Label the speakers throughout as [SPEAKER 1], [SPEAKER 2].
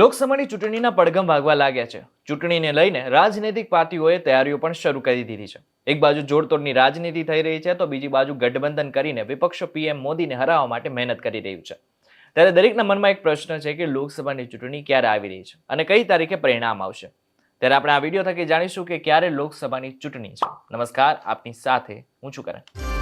[SPEAKER 1] લોકસભાની ચૂંટણીના પડઘમ ભાગવા લાગ્યા છે. ચૂંટણીને લઈને રાજનૈતિક પાર્ટીઓએ તૈયારીઓ પણ શરૂ કરી દીધી છે. એક બાજુ જોડતોડની રાજનીતિ થઈ રહી છે તો બીજી બાજુ ગઠબંધન કરીને વિપક્ષ પીએમ મોદીને હરાવવા માટે મહેનત કરી રહ્યું છે. ત્યારે દરેકના મનમાં એક પ્રશ્ન છે કે લોકસભાની ચૂંટણી ક્યારે આવી રહી છે અને કઈ તારીખે પરિણામ આવશે? ત્યારે આપણે આ વીડિયો થકી જાણીશું કે ક્યારે લોકસભાની ચૂંટણી છે. નમસ્કાર, આપની સાથે હું છું કરણ.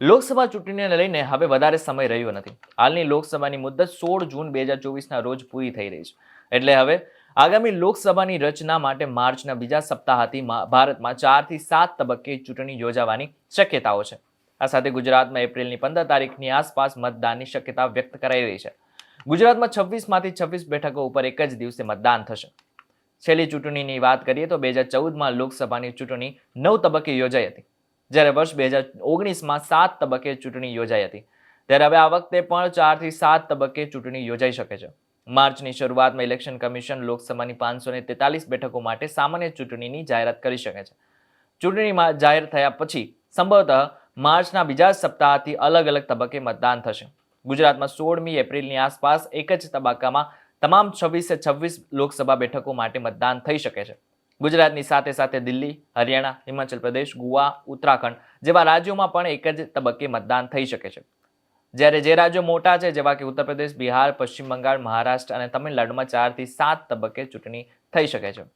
[SPEAKER 1] લોકસભા ચૂંટણીને લઈને હવે વધારે સમય રહ્યો નથી. હાલની લોકસભાની મુદ્દત સોળ જૂન બે હજાર ચોવીસના રોજ પૂરી થઈ રહી છે. એટલે હવે આગામી લોકસભાની રચના માટે માર્ચના બીજા સપ્તાહથી ભારતમાં ચારથી સાત તબક્કે ચૂંટણી યોજાવાની શક્યતાઓ છે. આ સાથે ગુજરાતમાં એપ્રિલની પંદર તારીખની આસપાસ મતદાનની શક્યતા વ્યક્ત કરાઈ રહી છે. ગુજરાતમાં છવ્વીસમાંથી છવ્વીસ બેઠકો ઉપર એક જ દિવસે મતદાન થશે. છેલ્લી ચૂંટણીની વાત કરીએ તો બે હજાર ચૌદમાં લોકસભાની ચૂંટણી નવ તબક્કે યોજાઈ હતી. જ્યારે વર્ષ બે હજાર ઓગણીસમાં સાત તબક્કે ચૂંટણી યોજાઈ હતી. ત્યારે હવે આ વખતે પણ ચારથી સાત તબક્કે ચૂંટણી યોજાઈ શકે છે. માર્ચની શરૂઆતમાં ઇલેક્શન કમિશન લોકસભાની પાંચસો ને તેતાલીસ બેઠકો માટે સામાન્ય ચૂંટણીની જાહેરાત કરી શકે છે. ચૂંટણીમાં જાહેર થયા પછી સંભવતઃ માર્ચના બીજા સપ્તાહથી અલગ અલગ તબક્કે મતદાન થશે. ગુજરાતમાં સોળમી એપ્રિલની આસપાસ એક જ તબક્કામાં તમામ છવ્વીસે છવ્વીસ લોકસભા બેઠકો માટે મતદાન થઈ શકે છે. ગુજરાતની સાથે સાથે દિલ્હી, હરિયાણા, હિમાચલ પ્રદેશ, ગોવા, ઉત્તરાખંડ જેવા રાજ્યોમાં પણ એક જ તબક્કે મતદાન થઈ શકે છે. જ્યારે જે રાજ્યો મોટા છે, જેવા કે ઉત્તર પ્રદેશ, બિહાર, પશ્ચિમ બંગાળ, મહારાષ્ટ્ર અને તમિલનાડુમાં ચારથી સાત તબક્કે ચૂંટણી થઈ શકે છે.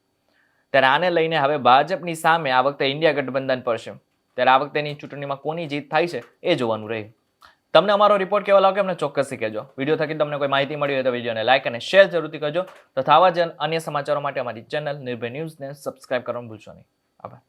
[SPEAKER 1] ત્યારે આને લઈને હવે ભાજપની સામે આ વખતે ઇન્ડિયા ગઠબંધન પડશે ત્યારે આ વખતેની ચૂંટણીમાં કોની જીત થાય છે, એ જોવાનું રહ્યું તમને અમારો રિપોર્ટ કેવો લાગ્યો અમને ચોક્કસથી કહેજો. વીડિયો થકી તમને કોઈ માહિતી મળી હોય તો વિડીયોને લાઇક અને શેર જરૂરથી કરજો. તથા આવા જ અન્ય સમાચારો માટે અમારી ચેનલ નિર્ભય ન્યૂઝને સબસ્ક્રાઇબ કરવાનું ભૂલશો નહીં. આભાર.